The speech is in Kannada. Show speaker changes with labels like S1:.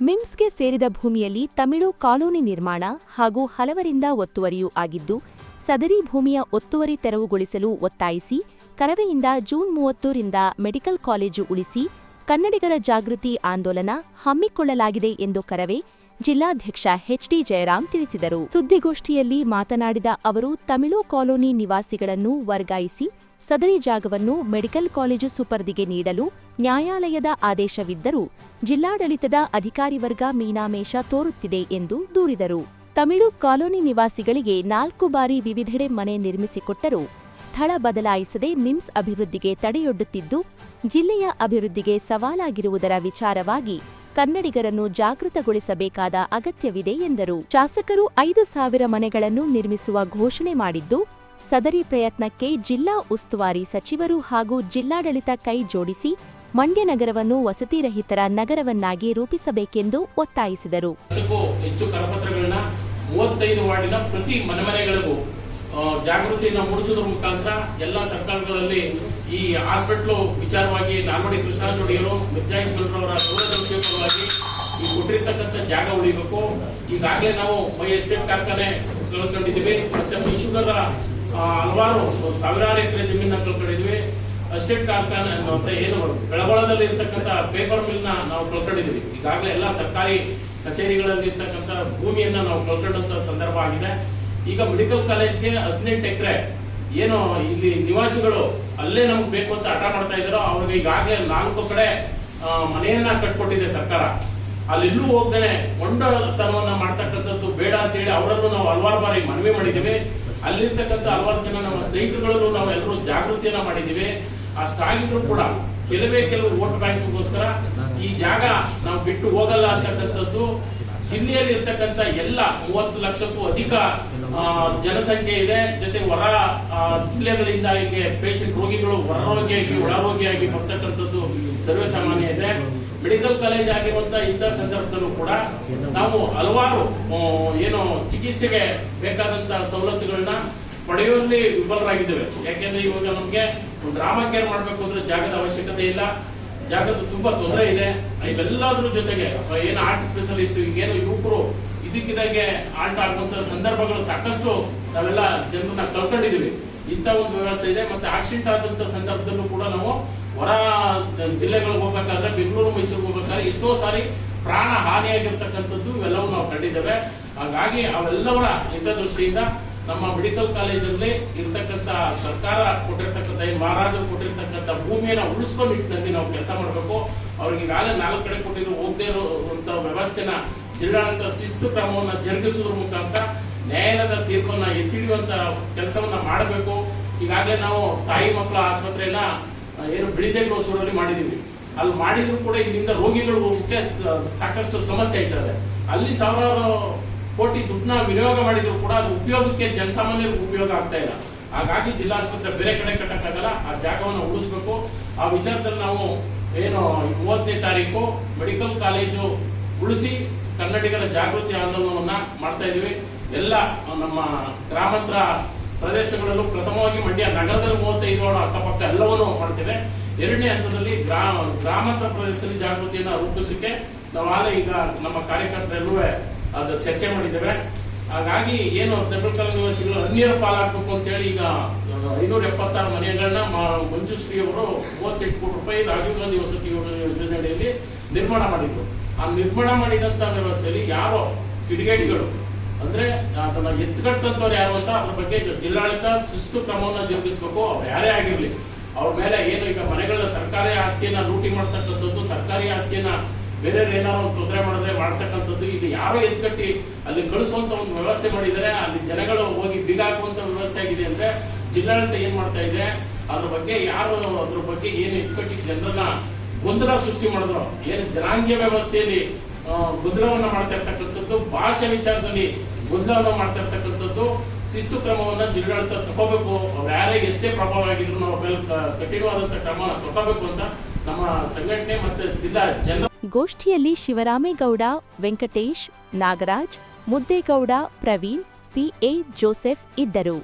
S1: ಮಿಮ್ಸ್ಗೆ ಸೇರಿದ ಭೂಮಿಯಲ್ಲಿ ತಮಿಳು ಕಾಲೋನಿ ನಿರ್ಮಾಣ ಹಾಗೂ ಹಲವರಿಂದ ಒತ್ತುವರಿಯೂ ಆಗಿದ್ದು, ಸದರಿ ಭೂಮಿಯ ಒತ್ತುವರಿ ತೆರವುಗೊಳಿಸಲು ಒತ್ತಾಯಿಸಿ, ಕರವೆಯಿಂದ ಜೂನ್ ಮೂವತ್ತರಿಂದ ಮೆಡಿಕಲ್ ಕಾಲೇಜು ಉಳಿಸಿ, ಕನ್ನಡಿಗರ ಜಾಗೃತಿ ಆಂದೋಲನ ಹಮ್ಮಿಕೊಳ್ಳಲಾಗಿದೆ ಎಂದು ಕರವೇ ಜಿಲ್ಲಾಧ್ಯಕ್ಷ ಎಚ್ಡಿ ಜಯರಾಮ್ ತಿಳಿಸಿದರು. ಸುದ್ದಿಗೋಷ್ಠಿಯಲ್ಲಿ ಮಾತನಾಡಿದ ಅವರು, ತಮಿಳು ಕಾಲೋನಿ ನಿವಾಸಿಗಳನ್ನು ವರ್ಗಾಯಿಸಿ ಸದರಿ ಜಾಗವನ್ನು ಮೆಡಿಕಲ್ ಕಾಲೇಜು ಸುಪರ್ದಿಗೆ ನೀಡಲು ನ್ಯಾಯಾಲಯದ ಆದೇಶವಿದ್ದರೂ ಜಿಲ್ಲಾಡಳಿತದ ಅಧಿಕಾರಿ ವರ್ಗ ಮೀನಾಮೇಷ ತೋರುತ್ತಿದೆ ಎಂದು ದೂರಿದರು. ತಮಿಳು ಕಾಲೋನಿ ನಿವಾಸಿಗಳಿಗೆ ನಾಲ್ಕು ಬಾರಿ ವಿವಿಧೆಡೆ ಮನೆ ನಿರ್ಮಿಸಿಕೊಟ್ಟರೂ ಸ್ಥಳ ಬದಲಾಯಿಸದೆ ಮಿಮ್ಸ್ ಅಭಿವೃದ್ಧಿಗೆ ತಡೆಯೊಡ್ಡುತ್ತಿದ್ದು, ಜಿಲ್ಲೆಯ ಅಭಿವೃದ್ಧಿಗೆ ಸವಾಲಾಗಿರುವುದರ ವಿಚಾರವಾಗಿ ಕನ್ನಡಿಗರನ್ನು ಜಾಗೃತಗೊಳಿಸಬೇಕಾದ ಅಗತ್ಯವಿದೆ ಎಂದರು. ಶಾಸಕರು ಐದು ಸಾವಿರ ಮನೆಗಳನ್ನು ನಿರ್ಮಿಸುವ ಘೋಷಣೆ ಮಾಡಿದ್ದು ಸದರಿ ಪ್ರಯತ್ನಕ್ಕೆ ಜಿಲ್ಲಾ ಉಸ್ತುವಾರಿ ಸಚಿವರು ಹಾಗೂ ಜಿಲ್ಲಾಡಳಿತ ಕೈ ಜೋಡಿಸಿ ಮಂಡ್ಯ ನಗರವನ್ನು ವಸತಿರಹಿತರ ನಗರವನ್ನಾಗಿ ರೂಪಿಸಬೇಕೆಂದು ಒತ್ತಾಯಿಸಿದರು.
S2: ಹೆಚ್ಚು ಕರಪತ್ರಗಳನ್ನ ಮೂವತ್ತೈದು ವಾರ್ಡಿನ ಪ್ರತಿ ಮನೆಮನೆಗಳಿಗೂ ಜಾಗೃತಿಯನ್ನು ಮೂಡಿಸೋದ್ರ ಮುಖಾಂತರ ಎಲ್ಲ ಸರ್ಕಾರಗಳಲ್ಲಿ ಈ ಹಾಸ್ಪಿಟ್ಲು ವಿಚಾರವಾಗಿ ನಾಲ್ವಡಿ ಕೃಷ್ಣರಾಜೊಡೆಯರು ಮಿರ್ಜಾಯಿ ಅವರ ದೂರದರ್ಶಕವಾಗಿ ಈ ಕೊಟ್ಟಿರ್ತಕ್ಕಂಥ ಜಾಗ ಉಳಿಬೇಕು. ಈಗಾಗಲೇ ನಾವು ಮೈ ಎಸ್ಟೇಟ್ ಕಾರ್ಖಾನೆ ಕಳ್ಕೊಂಡಿದ್ದೀವಿ. ಮತ್ತೆ ಶಿಶುಗಳ ಹಲವಾರು ಸಾವಿರಾರು ಎಕರೆ ಜಮೀನನ್ನ ಕಳ್ಕೊಂಡಿದ್ವಿ ಅಸ್ಟೇಟ್ ಕಾರ್ಖಾನೆ ಅಂತ ಏನು ಬೆಳಗೊಳದಲ್ಲಿ ಇರ್ತಕ್ಕಂಥ ಪೇಪರ್ ಮಿಲ್ನ ನಾವು ಕಳ್ಕೊಂಡಿದ್ದೀವಿ. ಈಗಾಗಲೇ ಎಲ್ಲ ಸರ್ಕಾರಿ ಕಚೇರಿಗಳಲ್ಲಿ ಇರ್ತಕ್ಕಂಥ ಭೂಮಿಯನ್ನ ನಾವು ಕಳ್ಕೊಂಡಂತ ಸಂದರ್ಭ ಆಗಿದೆ. ಈಗ ಮೆಡಿಕಲ್ ಕಾಲೇಜ್ಗೆ ಹದಿನೆಂಟು ಎಕರೆ ಏನು ಇಲ್ಲಿ ನಿವಾಸಿಗಳು ಅಲ್ಲೇ ನಮ್ಗೆ ಬೇಕು ಅಂತ ಹಠ ಮಾಡ್ತಾ ಇದ್ದಾರೋ, ಅವ್ರಿಗೆ ಈಗಾಗಲೇ ನಾಲ್ಕು ಕಡೆ ಮನೆಯನ್ನ ಕಟ್ಕೊಟ್ಟಿದೆ ಸರ್ಕಾರ. ಅಲ್ಲೆಲ್ಲೂ ಹೋಗ್ದೇನೆ ಮೊಂಡತನವನ್ನ ಮಾಡ್ತಕ್ಕಂಥದ್ದು ಬೇಡ ಅಂತ ಹೇಳಿ ಅವರನ್ನು ನಾವು ಹಲವಾರು ಬಾರಿ ಮನವಿ ಮಾಡಿದ್ದೀವಿ. ಅಲ್ಲಿರ್ತಕ್ಕಂಥ ಹಲವಾರು ಜನ ನಮ್ಮ ಸ್ನೇಹಿತರುಗಳಲ್ಲೂ ನಾವು ಎಲ್ಲರೂ ಜಾಗೃತಿಯನ್ನ ಮಾಡಿದ್ದೀವಿ. ಅಷ್ಟಾಗಿದ್ರು ಕೂಡ ಕೆಲವೇ ಕೆಲವು ವೋಟ್ ಬ್ಯಾಂಕ್ಗೋಸ್ಕರ ಈ ಜಾಗ ನಾವು ಬಿಟ್ಟು ಹೋಗಲ್ಲ ಅಂತಕ್ಕಂಥದ್ದು ಜಿಲ್ಲೆಯಲ್ಲಿ ಇರ್ತಕ್ಕಂಥ ಎಲ್ಲ ಮೂವತ್ತು ಲಕ್ಷಕ್ಕೂ ಅಧಿಕ ಜನಸಂಖ್ಯೆ ಇದೆ. ಜೊತೆ ಹೊರ ಜಿಲ್ಲೆಗಳಿಂದ ಹೀಗೆ ಪೇಷಂಟ್ ರೋಗಿಗಳು ಹೊರರೋಗಿಯಾಗಿ, ಒಳರೋಗಿಯಾಗಿ ಬರ್ತಕ್ಕಂಥದ್ದು ಸರ್ವೇ ಸಾಮಾನ್ಯ ಇದೆ. ಮೆಡಿಕಲ್ ಕಾಲೇಜ್ ಆಗಿರುವಂತ ಇಂಥ ಸಂದರ್ಭದಲ್ಲೂ ಕೂಡ ನಾವು ಹಲವಾರು ಏನು ಚಿಕಿತ್ಸೆಗೆ ಬೇಕಾದಂತಹ ಸವಲತ್ತುಗಳನ್ನ ಪಡೆಯುವಲ್ಲಿ ವಿಫಲರಾಗಿದ್ದೇವೆ. ಯಾಕೆಂದ್ರೆ ಇವಾಗ ನಮ್ಗೆ ಏನ್ ಕೇರ್ ಮಾಡ್ಬೇಕು ಅಂದ್ರೆ ಜಾಗದ ಅವಶ್ಯಕತೆ ಇಲ್ಲ. ಜಾಗದ ತುಂಬಾ ತೊಂದರೆ ಇದೆ. ಇವೆಲ್ಲದ್ರ ಜೊತೆಗೆ ಏನು ಆರ್ಟ್ ಸ್ಪೆಷಲಿಸ್ಟ್ ಈಗೇನು ಯುವಕರು ಇದಕ್ಕಿದಾಗೆ ಆರ್ಟ್ ಆಗುವಂತ ಸಂದರ್ಭಗಳು ಸಾಕಷ್ಟು ನಾವೆಲ್ಲ ಜನರನ್ನ ಕಳ್ಕೊಂಡಿದೀವಿ ಇಂಥ ಒಂದು ವ್ಯವಸ್ಥೆ ಇದೆ. ಮತ್ತೆ ಆಕ್ಸಿಡೆಂಟ್ ಆದಂತ ಸಂದರ್ಭದಲ್ಲೂ ಕೂಡ ನಾವು ಹೊರ ಜಿಲ್ಲೆಗಳಿಗೆ ಹೋಗ್ಬೇಕಾದ್ರೆ ಬೆಂಗಳೂರು ಮೈಸೂರು ಹೋಗ್ಬೇಕಾದ್ರೆ ಎಷ್ಟೋ ಸಾರಿ ಪ್ರಾಣ ಹಾನಿಯಾಗಿರ್ತಕ್ಕಂಥದ್ದು ಇವೆಲ್ಲವೂ ನಾವು ಕಂಡಿದ್ದೇವೆ. ಹಾಗಾಗಿ ಅವೆಲ್ಲವರ ಹಿತದೃಷ್ಟಿಯಿಂದ ನಮ್ಮ ಮೆಡಿಕಲ್ ಕಾಲೇಜಲ್ಲಿ ಇರ್ತಕ್ಕಂಥ ಸರ್ಕಾರ ಕೊಟ್ಟಿರ್ತಕ್ಕಂಥ ಮಹಾರಾಜರು ಕೊಟ್ಟಿರ್ತಕ್ಕಂಥ ಭೂಮಿಯನ್ನು ಉಳಿಸ್ಕೊಂಡು ನಿಟ್ಟಿನಲ್ಲಿ ನಾವು ಕೆಲಸ ಮಾಡಬೇಕು. ಅವ್ರಿಗೆ ಈಗಾಗಲೇ ನಾಲ್ಕು ಕಡೆ ಕೊಟ್ಟಿದ್ರು ಹೋಗದೇ ಇರುವಂತ ವ್ಯವಸ್ಥೆನ ಜಿಲ್ಲಾಡಳಿತ ಶಿಸ್ತು ಕ್ರಮವನ್ನ ಜರುಗಿಸುವುದ್ರ ಮುಖಾಂತರ ನ್ಯಾಯಾಲಯದ ತೀರ್ಪನ್ನ ಎತ್ತಿಡಿಯುವಂತಹ ಕೆಲಸವನ್ನ ಮಾಡಬೇಕು. ಈಗಾಗಲೇ ನಾವು ತಾಯಿ ಮಕ್ಕಳ ಆಸ್ಪತ್ರೆಯನ್ನ ಏನು ಬಿಳಿದೇಗಳು ಹೊಸೂರಲ್ಲಿ ಮಾಡಿದ್ದೀವಿ ಅಲ್ಲಿ ಮಾಡಿದ್ರು ಕೂಡ ಇಲ್ಲಿಂದ ರೋಗಿಗಳು ಹೋಗಕ್ಕೆ ಸಾಕಷ್ಟು ಸಮಸ್ಯೆ ಆಯ್ತದೆ ಅಲ್ಲಿ ಸಾವಿರಾರು ಕೋಟಿ ದುಡ್ಡನ್ನ ವಿನಿಯೋಗ ಮಾಡಿದ್ರು ಕೂಡ ಅದು ಉಪಯೋಗಕ್ಕೆ ಜನಸಾಮಾನ್ಯರಿಗೆ ಉಪಯೋಗ ಆಗ್ತಾ ಇಲ್ಲ. ಹಾಗಾಗಿ ಜಿಲ್ಲಾಸ್ಪತ್ರೆ ಬೇರೆ ಕಡೆ ಕಟ್ಟಕ್ಕಾಗಲ್ಲ, ಆ ಜಾಗವನ್ನು ಉಳಿಸ್ಬೇಕು. ಆ ವಿಚಾರದಲ್ಲಿ ನಾವು ಏನು ಮೂವತ್ತನೇ ತಾರೀಕು ಮೆಡಿಕಲ್ ಕಾಲೇಜು ಉಳಿಸಿ ಕನ್ನಡಿಗರ ಜಾಗೃತಿ ಆಂದೋಲನವನ್ನ ಮಾಡ್ತಾ ಇದೀವಿ ಎಲ್ಲ ನಮ್ಮ ಗ್ರಾಮಾಂತರ ಪ್ರದೇಶಗಳಲ್ಲೂ ಪ್ರಥಮವಾಗಿ ಮಂಡ್ಯ ನಗರದಲ್ಲಿ ಮೂವತ್ತೈದು ವಾರ್ಡ್ ಅಕ್ಕಪಕ್ಕ ಎಲ್ಲವನ್ನೂ ಮಾಡ್ತೇವೆ. ಎರಡನೇ ಹಂತದಲ್ಲಿ ಗ್ರಾಮ, ಗ್ರಾಮಾಂತರ ಪ್ರದೇಶದಲ್ಲಿ ಜಾಗೃತಿಯನ್ನು ರೂಪಿಸಕ್ಕೆ ನಾವು ಆಗ ಈಗ ನಮ್ಮ ಕಾರ್ಯಕರ್ತರೆಲ್ಲೂ ಅದು ಚರ್ಚೆ ಮಾಡಿದ್ದೇವೆ. ಹಾಗಾಗಿ ಏನು ತೆಂಬಳಕಲ್ ನಿವಾಸಿಗಳು ಅನ್ಯರ ಪಾಲಾಗಬೇಕು ಅಂತ ಹೇಳಿ ಈಗ ಐನೂರ ಎಪ್ಪತ್ತಾರು ಮನೆಗಳನ್ನ ಮಂಜುಶ್ರೀ ಅವರು ಮೂವತ್ತೆಂಟು ಕೋಟಿ ರೂಪಾಯಿ ರಾಜೀವ್ ಗಾಂಧಿ ವಸತಿ ಯೋಜನೆಯಲ್ಲಿ ನಿರ್ಮಾಣ ಮಾಡಿದ್ರು. ಆ ನಿರ್ಮಾಣ ಮಾಡಿದಂತ ವ್ಯವಸ್ಥೆಯಲ್ಲಿ ಯಾರೋ ಕಿಡಿಗೇಡಿಗಳು ಅಂದ್ರೆ ಅದನ್ನ ಎತ್ಕಟ್ಟಂತವ್ರು ಯಾರು ಅಂತ ಅದ್ರ ಬಗ್ಗೆ ಜಿಲ್ಲಾಡಳಿತ ಶಿಸ್ತು ಕ್ರಮವನ್ನ ಜರುಗಿಸಬೇಕು. ಅವ್ರು ಯಾರೇ ಆಗಿರ್ಲಿ. ಅವ್ರ ಮೇಲೆ ಏನು ಈಗ ಮನೆಗಳ ಸರ್ಕಾರಿ ಆಸ್ತಿಯನ್ನ ಲೂಟಿ ಮಾಡ್ತಕ್ಕಂಥದ್ದು, ಸರ್ಕಾರಿ ಆಸ್ತಿಯನ್ನ ಬೇರೆ ಏನಾದ್ರು ತೊಂದರೆ ಮಾಡಿದ್ರೆ ಮಾಡ್ತಕ್ಕಂಥದ್ದು, ಇದು ಯಾರೋ ಎತ್ಕಟ್ಟಿ ಅಲ್ಲಿ ಕಳಿಸುವಂತ ಒಂದು ವ್ಯವಸ್ಥೆ ಮಾಡಿದರೆ ಅಲ್ಲಿ ಜನಗಳು ಹೋಗಿ ಬೀಗ ಹಾಕುವಂತ ವ್ಯವಸ್ಥೆ ಆಗಿದೆ ಅಂದ್ರೆ, ಜಿಲ್ಲಾಡಳಿತ ಏನ್ ಮಾಡ್ತಾ ಇದೆ? ಅದ್ರ ಬಗ್ಗೆ ಯಾರು ಅದ್ರ ಬಗ್ಗೆ ಏನು ಎತ್ಕಟ್ಟಿ ಜನರನ್ನ ಗೊಂದಲ ಸೃಷ್ಟಿ ಮಾಡಿದ್ರು? ಏನು ಜನಾಂಗೀಯ ವ್ಯವಸ್ಥೆಯಲ್ಲಿ ಗೊಂದಲವನ್ನ ಮಾಡ್ತಾ ಇರ್ತಕ್ಕಂಥದ್ದು, ಭಾಷೆ ವಿಚಾರದಲ್ಲಿ ಗೊಂದಲವನ್ನ ಮಾಡ್ತಾ ಇರ್ತಕ್ಕಂಥದ್ದು, ಶಿಸ್ತು ಕ್ರಮವನ್ನ ಜಿಲ್ಲಾಡಳಿತ ತಗೋಬೇಕು. ಅವ್ರು ಯಾರೇ ಎಷ್ಟೇ ಪ್ರಭಾವ ಆಗಿದ್ರು ನಾವು ಮೇಲೆ ಕಠಿಣವಾದಂಥ ಕಠಿಣವಾದಂತ ಕ್ರಮ ತಗೋಬೇಕು ಅಂತ ನಮ್ಮ ಸಂಘಟನೆ ಮತ್ತೆ ಜಿಲ್ಲಾ ಜನ
S1: ಗೋಷ್ಠಿಯಲ್ಲಿ ಶಿವರಾಮೇಗೌಡ, ವೆಂಕಟೇಶ್, ನಾಗರಾಜ್, ಮುದ್ದೇಗೌಡ, ಪ್ರವೀಣ್ ಪಿಎ ಜೋಸೆಫ್ ಇದ್ದರು.